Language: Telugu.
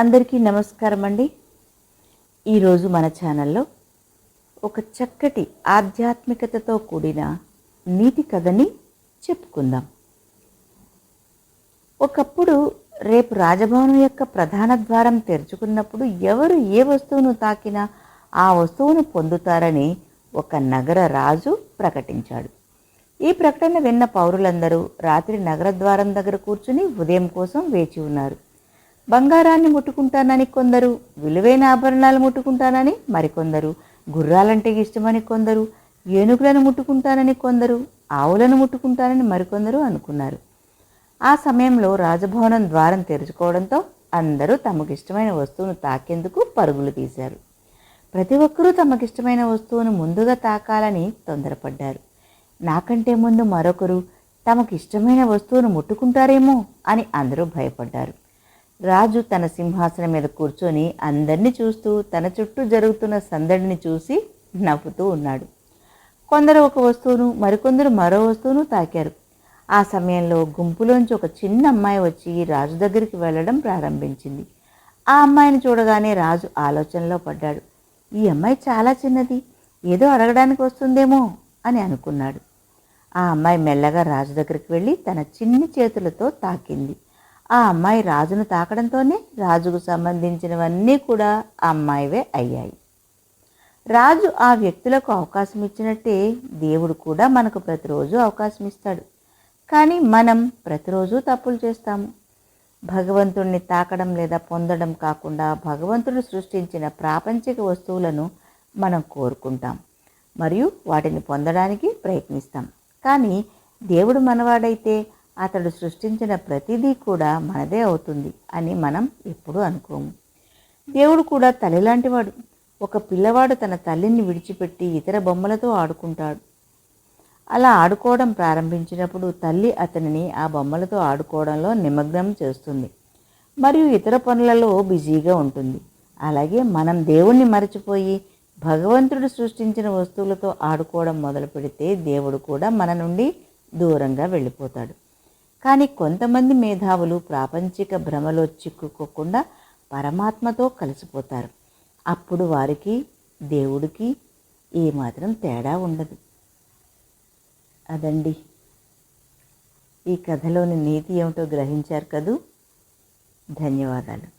అందరికీ నమస్కారం అండి ఈరోజు మన ఛానల్లో ఒక చక్కటి ఆధ్యాత్మికతతో కూడిన నీతి కథని చెప్పుకుందాం. ఒకప్పుడు రేపు రాజభవనం యొక్క ప్రధాన ద్వారం తెరుచుకున్నప్పుడు ఎవరు ఏ వస్తువును తాకినా ఆ వస్తువును పొందుతారని ఒక నగర రాజు ప్రకటించాడు. ఈ ప్రకటన విన్న పౌరులందరూ రాత్రి నగర ద్వారం దగ్గర కూర్చుని ఉదయం కోసం వేచి ఉన్నారు. బంగారాన్ని ముట్టుకుంటానని కొందరు విలువైన ఆభరణాలు ముట్టుకుంటానని మరికొందరు గుర్రాలంటే ఇష్టమని కొందరు ఏనుగులను ముట్టుకుంటానని కొందరు ఆవులను ముట్టుకుంటానని మరికొందరు అనుకున్నారు. ఆ సమయంలో రాజభవనం ద్వారం తెరుచుకోవడంతో అందరూ తమకిష్టమైన వస్తువును తాకేందుకు పరుగులు తీశారు. ప్రతి ఒక్కరూ తమకిష్టమైన వస్తువును ముందుగా తాకాలని తొందరపడ్డారు. నాకంటే ముందు మరొకరు తమకిష్టమైన వస్తువును ముట్టుకుంటారేమో అని అందరూ భయపడ్డారు. రాజు తన సింహాసనం మీద కూర్చొని అందరినీ చూస్తూ తన చుట్టూ జరుగుతున్న సందడిని చూసి నవ్వుతూ ఉన్నాడు. కొందరు ఒక వస్తువును మరికొందరు మరో వస్తువును తాకారు. ఆ సమయంలో గుంపులోంచి ఒక చిన్న అమ్మాయి వచ్చి రాజు దగ్గరికి వెళ్ళడం ప్రారంభించింది. ఆ అమ్మాయిని చూడగానే రాజు ఆలోచనలో పడ్డాడు. ఈ అమ్మాయి చాలా చిన్నది ఏదో అడగడానికి వస్తుందేమో అని అనుకున్నాడు. ఆ అమ్మాయి మెల్లగా రాజు దగ్గరికి వెళ్ళి తన చిన్ని చేతులతో తాకింది. ఆ అమ్మాయి రాజును తాకడంతోనే రాజుకు సంబంధించినవన్నీ కూడా ఆ అమ్మాయివే అయ్యాయి. రాజు ఆ వ్యక్తులకు అవకాశం ఇచ్చినట్టే దేవుడు కూడా మనకు ప్రతిరోజు అవకాశం ఇస్తాడు. కానీ మనం ప్రతిరోజు తప్పులు చేస్తాము భగవంతుణ్ణి తాకడం లేదా పొందడం కాకుండా భగవంతుడు సృష్టించిన ప్రాపంచిక వస్తువులను మనం కోరుకుంటాం. మరియు వాటిని పొందడానికి ప్రయత్నిస్తాం. కానీ దేవుడు మనవాడైతే అతడు సృష్టించిన ప్రతిదీ కూడా మనదే అవుతుంది అని మనం ఎప్పుడూ అనుకోము. దేవుడు కూడా తల్లి లాంటివాడు ఒక పిల్లవాడు తన తల్లిని విడిచిపెట్టి ఇతర బొమ్మలతో ఆడుకుంటాడు. అలా ఆడుకోవడం ప్రారంభించినప్పుడు తల్లి అతనిని ఆ బొమ్మలతో ఆడుకోవడంలో నిమగ్నం చేస్తుంది. మరియు ఇతర పనులలో బిజీగా ఉంటుంది. అలాగే మనం దేవుణ్ణి మరచిపోయి భగవంతుడు సృష్టించిన వస్తువులతో ఆడుకోవడం మొదలు పెడితే దేవుడు కూడా మన నుండి దూరంగా వెళ్ళిపోతాడు. కానీ కొంతమంది మేధావులు ప్రాపంచిక భ్రమలో చిక్కుకోకుండా పరమాత్మతో కలిసిపోతారు. అప్పుడు వారికి దేవుడికి ఏమాత్రం తేడా ఉండదు. అదండి. ఈ కథలోని నీతి ఏమిటో గ్రహించారు కదూ? ధన్యవాదాలు.